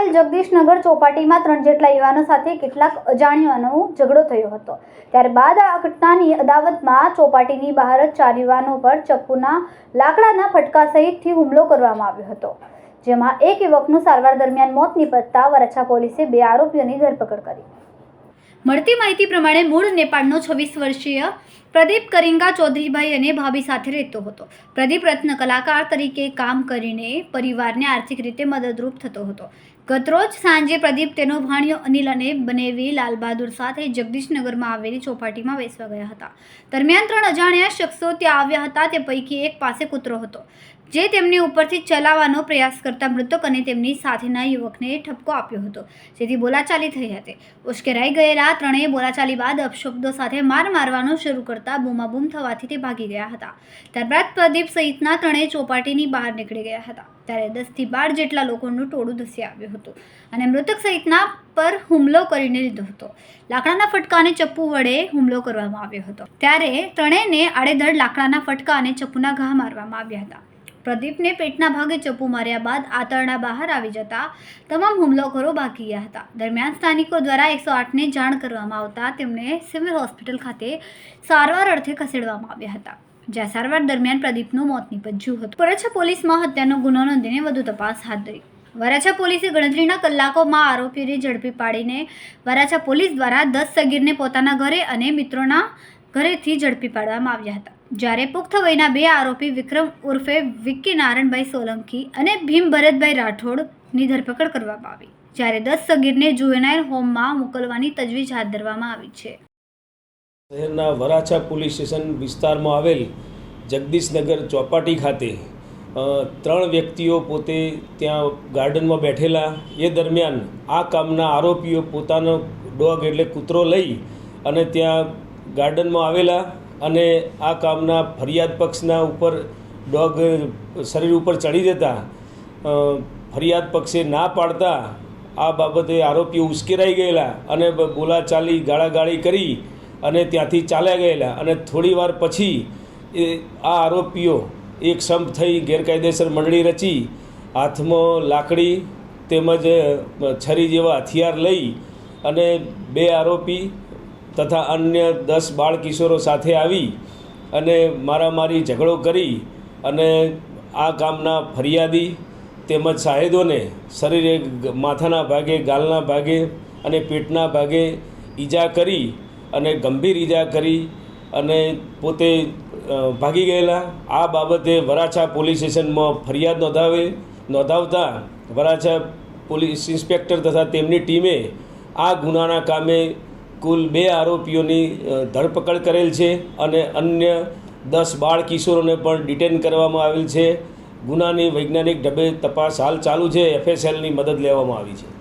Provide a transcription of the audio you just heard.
આવેલ જગદીશનગર ચોપાટીમાં ત્રણ જેટલા યુવાનો સાથે કેટલાક અજાણ્યાનો ઝઘડો થયો હતો. ત્યારબાદ આ ઘટનાની અદાવતમાં ચોપાટીની બહાર જ ચાર યુવાનો પર ચપ્પુના લાકડાના ફટકા સહિતથી હુમલો કરવામાં આવ્યો હતો. જેમાં એક યુવકનું સારવાર દરમિયાન મોત નિપજતા વરછા પોલીસે બે આરોપીઓની ધરપકડ કરી. મળતી માહિતી પ્રમાણે મૂળ નેપાળનો છવ્વીસ વર્ષીય પ્રદીપ કરિંગા ચૌધરીભાઈ અને ભાભી સાથે રહેતો હતો. પ્રદીપ રત્ન કલાકાર તરીકે કામ કરીને પરિવારને આર્થિક રીતે મદદરૂપ થતો હતો. ગતરોજ સાંજે પ્રદીપ તેનો ભાણિયો અનિલ અને બનેવી લાલબહાદુર સાથે જગદીશનગરમાં આવેલી ચોપાટીમાં બેસવા ગયા હતા. દરમિયાન ત્રણ અજાણ્યા શખ્સો ત્યાં આવ્યા હતા. તે પૈકી એક પાસે કૂતરો હતો, જે તેમની ઉપરથી ચલાવવાનો પ્રયાસ કરતા મૃતક અને તેમની સાથેના યુવકને ઠપકો આપ્યો હતો. જેથી બોલાચાલી થઈ હતી. ઉશ્કેરાઈ ગયેલા ત્રણેય બોલાચાલી બાદ અપશબ્દો સાથે માર મારવાનું શરૂ કરતા બૂમાબૂમ થવાથી તે ભાગી ગયા હતા. ત્યારબાદ પ્રદીપ સહિતના ત્રણેય ચોપાટીની બહાર નીકળી ગયા હતા. ત્યારે દસથી બાર જેટલા લોકોનું ટોળું ધસી આવ્યું હતું અને મૃતક સહિતના પર હુમલો કરીને લીધો હતો. લાકડાના ફટકા અને ચપ્પુ વડે હુમલો કરવામાં આવ્યો હતો. ત્યારે ત્રણેયને આડેધડ લાકડાના ફટકા અને ચપ્પુના ઘા મારવામાં આવ્યા હતા. પ્રદીપને પેટના ભાગે ચપ્પુ માર્યા બાદ આતરડા બહાર આવી જતા તમામ હુમલાખોરો ભાગી ગયા હતા. દરમિયાન સ્થાનિકો દ્વારા એકસો આઠને જાણ કરવામાં આવતા તેમને સિવિલ હોસ્પિટલ ખાતે સારવાર અર્થે ખસેડવામાં આવ્યા હતા. જ્યાં સારવાર દરમિયાન પ્રદીપનું મોત નીપજ્યું હતું. વરાછા પોલીસમાં હત્યાનો ગુનો નોંધીને વધુ તપાસ હાથ ધરી. વરાછા પોલીસે ગણતરીના કલાકોમાં આરોપીને ઝડપી પાડીને વરાછા પોલીસ દ્વારા દસ સગીરને પોતાના ઘરે અને મિત્રોના ઘરેથી ઝડપી પાડવામાં આવ્યા હતા. જ્યારે પુખ્ત વયના બે આરોપી વિક્રમ ઉર્ફે વિક્કી નારણભાઈ સોલંકી અને ભીમ ભરતભાઈ રાઠોડની ધરપકડ કરવામાં આવી. જ્યારે દસ સગીરને જુવેનાઇલ હોમમાં મોકલવાની તજવીજ હાથ ધરવામાં આવી છે. શહેરના વરાછા પોલીસ સ્ટેશન વિસ્તારમાં આવેલ જગદીશનગર ચોપાટી ખાતે ત્રણ વ્યક્તિઓ પોતે ત્યાં ગાર્ડનમાં બેઠેલા. એ દરમિયાન આ કામના આરોપીઓ પોતાનો ડોગ એટલે કૂતરો લઈ અને ત્યાં ગાર્ડનમાં આવેલા અને આ કામના ફરિયાદ પક્ષના ઉપર ડોગ શરીર ઉપર ચડી જતા ફરિયાદ પક્ષે ના પાડતા આ બાબતે આરોપીઓ ઉશ્કેરાઈ ગયેલા અને બોલાચાલી ગાળાગાળી કરી અને ત્યાંથી ચાલ્યા ગયેલા અને થોડીવાર પછી એ, આ આરોપીઓ એક સંપ થઈ ગેરકાયદેસર મંડળી રચી, હાથમાં લાકડી તેમજ છરી જેવા હથિયાર લઈ અને બે આરોપી તથા અન્ય દસ બાળ કિશોરો સાથે આવી અને મારામારી ઝઘડો કરી અને આ કામના ફરિયાદી તેમજ સાહેદોને શરીરે માથાના ભાગે, ગાલના ભાગે અને પેટના ભાગે ઈજા કરી અને ગંભીર ઈજા કરી અને પોતે ભાગી ગયેલા. આ બાબતે વરાછા પોલીસ સ્ટેશનમાં ફરિયાદ નોંધાવે, નોંધાવતા વરાછા પોલીસ ઇન્સ્પેક્ટર તથા તેમની ટીમે આ ગુનાના કામે કુલ બે આરોપીઓની ધરપકડ કરેલ છે અને અન્ય દસ બાળ કિશોરોને પણ ડિટેન કરવામાં આવેલ છે. ગુનાની વૈજ્ઞાનિક ઢબે તપાસ હાલ ચાલુ છે. એફએસએલની મદદ લેવામાં આવી છે.